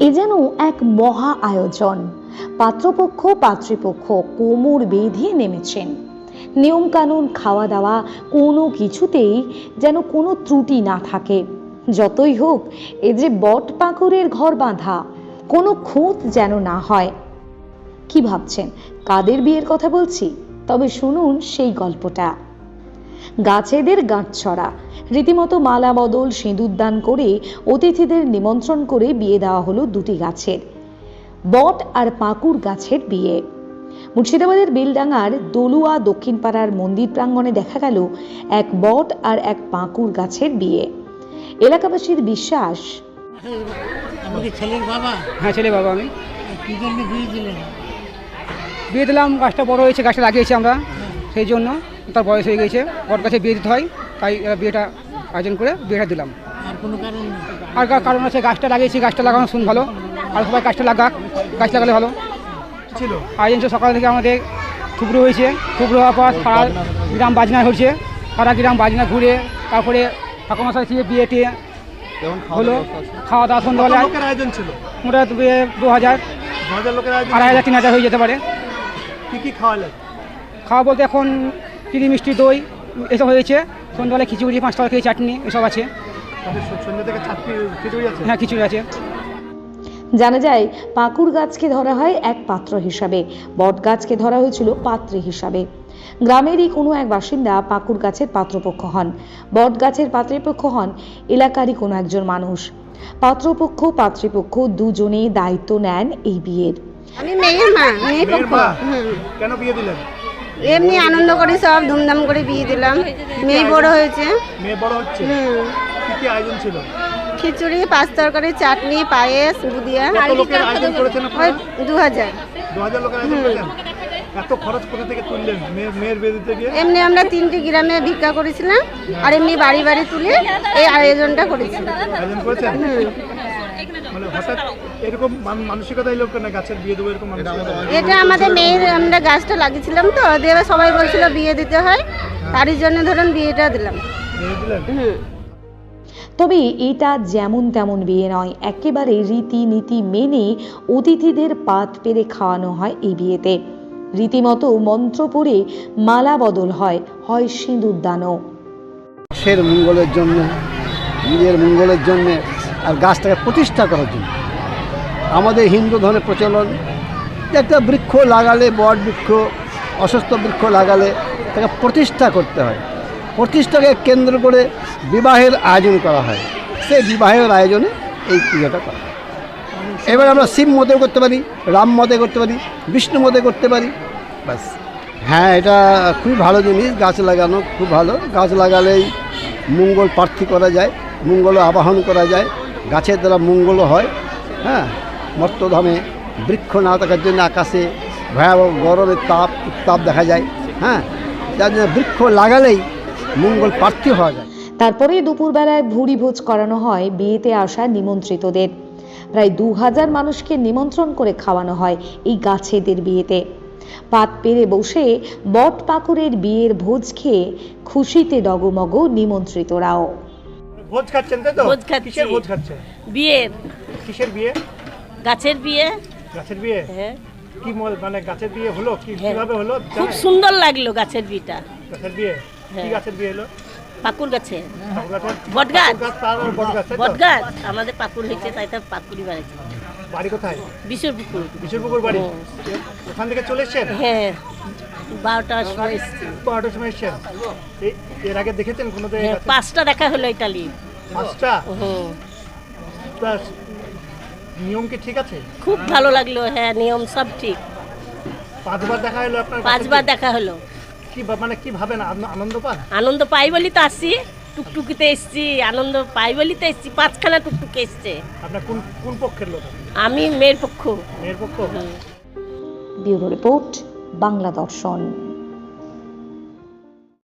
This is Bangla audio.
এ যেন এক মহা আয়োজন। পাত্রপক্ষ পাত্রীপক্ষ কোমর বেঁধে নেমেছেন। নিয়মকানুন খাওয়া দাওয়া কোনো কিছুতেই যেন কোনো ত্রুটি না থাকে। যতই হোক, এ যে বট পাকুরের ঘর বাঁধা, কোনো খুঁত যেন না হয়। কি ভাবছেন? কাদের বিয়ের কথা বলছি? তবে শুনুন সেই গল্পটা। গাছেদের গাঁটছড়া। রীতিমতো মালা বদল সিঁদুরদান করে অতিথিদের নিমন্ত্রণ করে বিয়ে দেওয়া হলো দুটি গাছের বট আর পাকুর গাছের বিয়ে। মুর্শিদাবাদের বেলডাঙ্গার দলুয়া দক্ষিণপাড়ার মন্দির প্রাঙ্গণে দেখা গেল এক বট আর এক পাকুর গাছের বিয়ে। এলাকাবাসীর বিশ্বাস আপনি ছেলের বাবা? হ্যাঁ ছেলে বাবা আমি। কি জন্য বিয়ে দিলেন? বিয়ে দিলাম গাছটা বড় হয়েছে গাছটা লাগিয়েছি আমরা সেই জন্য। তার বয়স হয়ে গেছে বট গাছে বিয়ে দিতে হয় তাই বিয়েটা আয়োজন করে বিয়েটা দিলাম। আর কোনো কারণ আছে গাছটা লাগিয়েছি গাছটা লাগানো শুন ভালো। আর সবাই গাছটা লাগাক গাছ লাগালে ভালো। ছিল? আয়োজন সকাল থেকে আমাদের থুবড়ো হয়েছে। থুবড়ো হওয়ার পর সারা গ্রাম বাজনা হয়েছে। সারা গ্রাম বাজনা ঘুরে তারপরে ঠাকুমার সাথে বিয়ে টিয়ে হলো। খাওয়া দাওয়া সন্ধ্যাবেলায়। লোকের আয়োজন ছিল? মোটামুটি দু হাজার। আড়াই হাজার তিন হাজার হয়ে যেতে পারে। কি কি খাওয়ালেন? খাওয়া বলতে এখন চিনি মিষ্টি দই এসব হয়েছে। সন্ধ্যাবেলায় খিচুড়ি পাঁচ টাকা খেয়ে চাটনি এসব আছে। হ্যাঁ খিচুড়ি আছে। জানা যায় পাকুর গাছকে ধরা হয় এক পাত্র হিসাবে। বট গাছকে ধরা হয়েছিল পাত্রী হিসাবে। গ্রামেরই কোনো এক বাসিন্দা পাকুর গাছের পাত্রপক্ষ হন। বট গাছের পাত্রীপক্ষ হন এলাকারই কোনো একজন মানুষ। পাত্রপক্ষ পাত্রীপক্ষ দুজনেই দায়িত্ব নেন এই বিয়ের। আমি মেয়ের মা মেয়ের পক্ষ। কেন বিয়ে দিলেন? এমনি আনন্দ করে সব ধুমধাম করে বিয়ে দিলাম। মেয়ে বড় হয়েছে। মেয়ে বড় হচ্ছে? হুম। কি কি আয়োজন ছিল? খিচুড়ি পাঁচ তরকারি চাটনি পায়েস বুদিয়া কত লোকের আয়োজন করেছেন ওই আপনারা দু হাজার লোকের আয়োজন করেছেন? এত খরচ কোথা থেকে তুললেন? মেয়ের মেয়ের বিয়ে দিতে গিয়ে? এমনি আমরা তিনটি গ্রামে ভিক্ষা করেছিলাম আর এমনি বাড়ি বাড়ি তুলে এই আয়োজনটা করেছিলাম আয়োজন করেছেন? মানে হঠাৎ এরকম মানসিকতা এলো কেন গাছের বিয়ে দেবো এরকম এটা আমাদের মেয়ের আমরা গাছটা লাগিয়েছিলাম তো দিয়ে সবাই বলছিল বিয়ে দিতে হয় তারই জন্য ধরুন বিয়েটা দিলাম। হুম। তবে এটা যেমন তেমন বিয়ে নয় একেবারে রীতিনীতি মেনে অতিথিদের পাত পেরে খাওয়ানো হয় এই বিয়েতে। রীতিমতো মন্ত্র পড়ে মালা বদল হয় হয় সিঁদুরদানও দেশের মঙ্গলের জন্য নিজের মঙ্গলের জন্য আর গাছটাকে প্রতিষ্ঠা করার জন্য। আমাদের হিন্দু ধর্মের প্রচলন, একটা বৃক্ষ লাগালে, বট বৃক্ষ, অসুস্থ বৃক্ষ লাগালে তাকে প্রতিষ্ঠা করতে হয়। প্রতিষ্ঠাকে কেন্দ্র করে বিবাহের আয়োজন করা হয়। সেই বিবাহের আয়োজনে এই পূজাটা করা হয়। এবার আমরা শিব মতে করতে পারি, রাম মতে করতে পারি, বিষ্ণু মতে করতে পারি, ব্যাস। হ্যাঁ এটা খুবই ভালো জিনিস, গাছ লাগানো খুব ভালো। গাছ লাগালেই মঙ্গল প্রার্থী করা যায়, মঙ্গল আবাহন করা যায়। গাছের দ্বারা মঙ্গলও হয় হ্যাঁ? মর্তধামে বৃক্ষ না থাকার জন্য আকাশে ভয়াবহ গরমের তাপ, উত্তাপ দেখা যায় হ্যাঁ? যার জন্য বৃক্ষ লাগালেই মঙ্গল প্রার্থী হওয়া যায়। তারপরে দুপুরবেলায় ভুরি ভোজ করানো হয় বিয়েতে আসা নিমন্ত্রিতদের। প্রায় দু হাজার মানুষকে নিমন্ত্রণ করে খাওয়ানো হয় এই গাছেদের বিয়েতে। পাত পেরে বসে বট পাকুরের বিয়ের ভোজ খেয়ে খুশিতে ডগমগ নিমন্ত্রিতরাও। ভোজ খাচ্ছেন তাই তো? ভোজ খাচ্ছি। কিসের ভোজ খাচ্ছেন? বিয়ের কিসের বিয়ে? গাছের বিয়ে। গাছের বিয়ে? হ্যাঁ। কি মল- মানে গাছের বিয়ে হলো? কি হ্যাঁ। কীভাবে হলো? খুব সুন্দর লাগল গাছের বিয়েটা। গাছের বিয়ে? কি হ্যাঁ। গাছের বিয়ে হলো? পাকুর গাছে। ঠাকুর গাছের? বট গাছ বট গাছ আমাদের পাকুর হয়েছে তাই তার পাকুড়ি বাড়িছে বাড়ি কোথায়? বিশ্বর পুকুর বিশ্বরপুকুর বাড়ি ওখান থেকে চলে এসছেন? হ্যাঁ। বারোটার সময় এসছি। বারোটার সময় এসছেন? এর আগে দেখেছেন কোনো হ্যাঁ পাঁচটা দেখা হলো ইটালি পাঁচটা? হুম। তা নিয়ম কি ঠিক আছে? খুব ভালো লাগল হ্যাঁ নিয়ম সব ঠিক। পাঁচবার দেখা হলো আপনার পাঁচবার দেখা হলো। কি বা- মানে কি ভাবেন? আন- আনন্দ পান? আনন্দ পাই বলি তো আসছি টুকটুকিতে এসছি আনন্দ পাই বলি তো এসছি পাঁচখানা টুকটুকে এসছে। আপনার কোন কোন পক্ষের লোক? আমি মেয়ের পক্ষ। মেয়ের পক্ষ? Bureau report. বাংলা দর্শন।